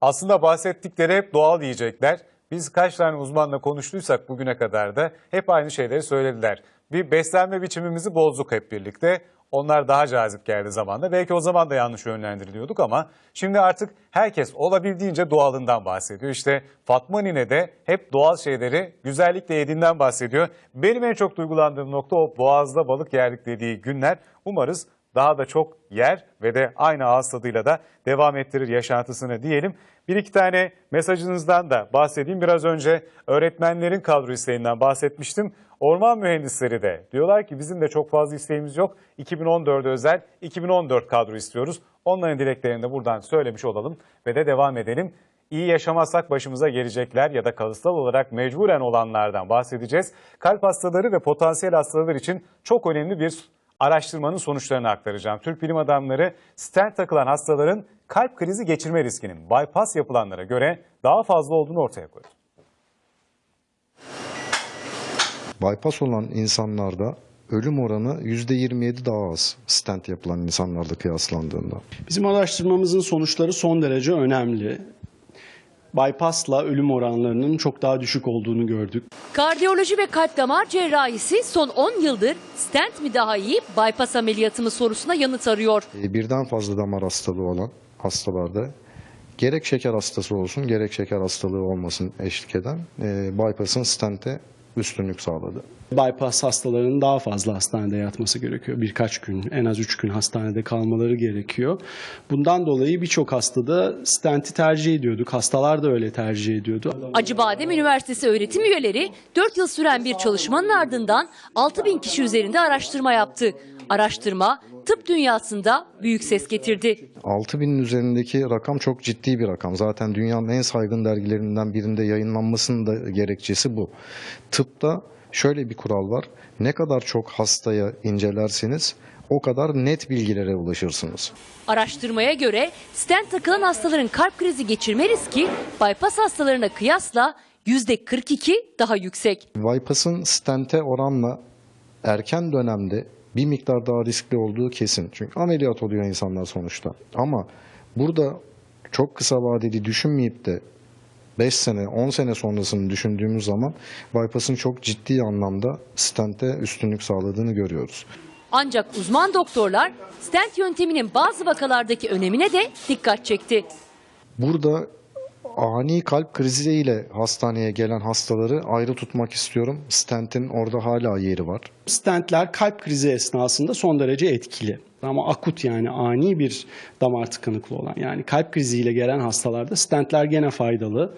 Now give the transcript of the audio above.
Aslında bahsettikleri hep doğal yiyecekler. Biz kaç tane uzmanla konuştuysak bugüne kadar da hep aynı şeyleri söylediler. Bir beslenme biçimimizi bozduk hep birlikte. Onlar daha cazip geldi zamanda. Belki o zaman da yanlış yönlendiriliyorduk ama şimdi artık herkes olabildiğince doğalından bahsediyor. İşte Fatma Nine de hep doğal şeyleri güzellikle yediğinden bahsediyor. Benim en çok duygulandığım nokta o boğazda balık yerdik dediği günler. Umarız daha da çok yer ve de aynı ağız tadıyla da devam ettirir yaşantısını diyelim. Bir iki tane mesajınızdan da bahsedeyim. Biraz önce öğretmenlerin kadro isteğinden bahsetmiştim. Orman mühendisleri de diyorlar ki bizim de çok fazla isteğimiz yok. 2014 özel 2014 kadro istiyoruz. Onların dileklerini de buradan söylemiş olalım ve de devam edelim. İyi yaşamazsak başımıza gelecekler ya da kalıtsal olarak mecburen olanlardan bahsedeceğiz. Kalp hastaları ve potansiyel hastalar için çok önemli bir araştırmanın sonuçlarını aktaracağım. Türk bilim adamları stent takılan hastaların kalp krizi geçirme riskinin bypass yapılanlara göre daha fazla olduğunu ortaya koydu. Bypass olan insanlarda ölüm oranı %27 daha az stent yapılan insanlarda kıyaslandığında. Bizim araştırmamızın sonuçları son derece önemli. Bypass'la ölüm oranlarının çok daha düşük olduğunu gördük. Kardiyoloji ve kalp damar cerrahisi son 10 yıldır stent mi daha iyi, bypass ameliyatı mı sorusuna yanıt arıyor. E, Birden fazla damar hastalığı olan hastalarda gerek şeker hastası olsun gerek şeker hastalığı olmasın eşlik eden e, bypass'ın stente üstünlük sağladı. Bypass hastalarının daha fazla hastanede yatması gerekiyor. Birkaç gün, en az 3 gün hastanede kalmaları gerekiyor. Bundan dolayı birçok hastada stenti tercih ediyorduk. Hastalar da öyle tercih ediyordu. Acıbadem Üniversitesi öğretim üyeleri 4 yıl süren bir çalışmanın ardından 6 bin kişi üzerinde araştırma yaptı. Araştırma tıp dünyasında büyük ses getirdi. 6000'in üzerindeki rakam çok ciddi bir rakam. Zaten dünyanın en saygın dergilerinden birinde yayınlanmasının da gerekçesi bu. Tıpta şöyle bir kural var. Ne kadar çok hastaya incelerseniz o kadar net bilgilere ulaşırsınız. Araştırmaya göre stent takılan hastaların kalp krizi geçirme riski bypass hastalarına kıyasla %42 daha yüksek. Bypass'ın stente oranla erken dönemde bir miktar daha riskli olduğu kesin. Çünkü ameliyat oluyor insanlar sonuçta. Ama burada çok kısa vadeli düşünmeyip de 5 sene, 10 sene sonrasını düşündüğümüz zaman bypass'ın çok ciddi anlamda stente üstünlük sağladığını görüyoruz. Ancak uzman doktorlar stent yönteminin bazı vakalardaki önemine de dikkat çekti. Burada ani kalp kriziyle hastaneye gelen hastaları ayrı tutmak istiyorum. Stent'in orada hala yeri var. Stentler kalp krizi esnasında son derece etkili. Ama akut yani ani bir damar tıkanıklığı olan yani kalp kriziyle gelen hastalarda stentler gene faydalı.